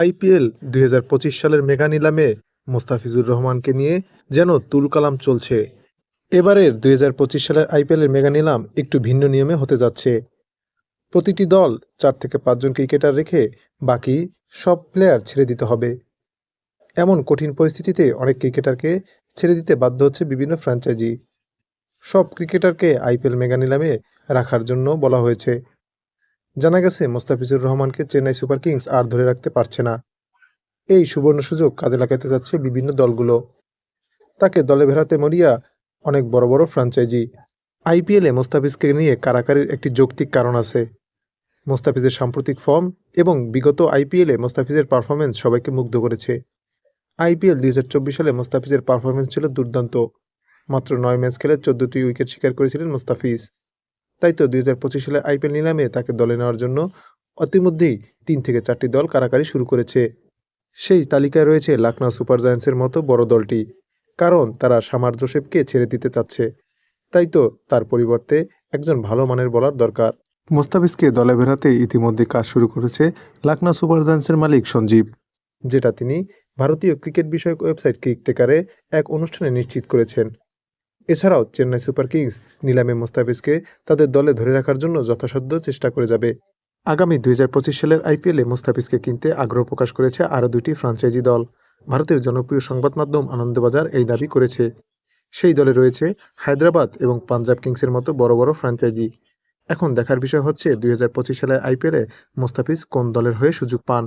IPL দু হাজার পঁচিশ সালের মেগা নিলামে মোস্তাফিজুর রহমানকে নিয়ে যেন তুলকালাম চলছে। এবারের দু হাজার পঁচিশ সালের আইপিএলের মেগা নিলাম একটু ভিন্ন নিয়মে হতে যাচ্ছে। প্রতিটি দল চার থেকে পাঁচজন ক্রিকেটার রেখে বাকি সব প্লেয়ার ছেড়ে দিতে হবে। এমন কঠিন পরিস্থিতিতে অনেক ক্রিকেটারকে ছেড়ে দিতে বাধ্য হচ্ছে বিভিন্ন ফ্র্যাঞ্চাইজি সব ক্রিকেটারকে আইপিএল মেগা নিলামে রাখার জন্য বলা হয়েছে। জানা গেছে, মোস্তাফিজুর রহমানকে চেন্নাই সুপার কিংস আর ধরে রাখতে পারছে না। এই সুবর্ণ সুযোগ কাজে লাগাতে যাচ্ছে বিভিন্ন দলগুলো। তাকে দলে ভেড়াতে মরিয়া অনেক বড় বড় ফ্র্যাঞ্চাইজি আইপিএলে মোস্তাফিজকে নিয়ে কারাকারির একটি যৌক্তিক কারণ আছে। মোস্তাফিজের সাম্প্রতিক ফর্ম এবং বিগত আইপিএলে মোস্তাফিজের পারফরমেন্স সবাইকে মুগ্ধ করেছে। আইপিএল দুই হাজার চব্বিশ সালে মোস্তাফিজের পারফরমেন্স ছিল দুর্দান্ত। মাত্র নয় ম্যাচ খেলে চোদ্দটি উইকেট শিকার করেছিলেন মোস্তাফিজ। তাই তো দুই হাজার পঁচিশ সালে আইপিএল নিলামে তাকে দলে নেওয়ার জন্য অতিমধ্যেই তিন থেকে চারটি দল কারাকারি শুরু করেছে। সেই তালিকায় রয়েছে লাকনা সুপার জায়ান্টসের মতো বড় দলটি, কারণ তারা সামার জোসেফকে ছেড়ে দিতে চাচ্ছে। তাই তো তার পরিবর্তে একজন ভালো মানের বলার দরকার। মোস্তাফিজকে দলে বেরাতে ইতিমধ্যে কাজ শুরু করেছে লাকনা সুপার জায়ান্টসের মালিক সঞ্জীব, যেটা তিনি ভারতীয় ক্রিকেট বিষয়ক ওয়েবসাইট ক্রিকটেকারে এক অনুষ্ঠানে নিশ্চিত করেছেন। এছাড়াও চেন্নাই সুপার কিংস নিলামে মোস্তাফিজকে তাদের দলে ধরে রাখার জন্য যথাসাধ্য চেষ্টা করে যাবে। আগামী দুই হাজার পঁচিশ সালের আইপিএলে মোস্তাফিজকে কিনতে আগ্রহ প্রকাশ করেছে আরও দুটি ফ্রাঞ্চাইজি দল। ভারতের জনপ্রিয় সংবাদ মাধ্যম আনন্দবাজার এই দাবি করেছে। সেই দলে রয়েছে হায়দ্রাবাদ এবং পাঞ্জাব কিংসের মতো বড় বড় ফ্র্যাঞ্চাইজি এখন দেখার বিষয় হচ্ছে দুই হাজার পঁচিশ সালের আইপিএলে মোস্তাফিজ কোন দলের হয়ে সুযোগ পান।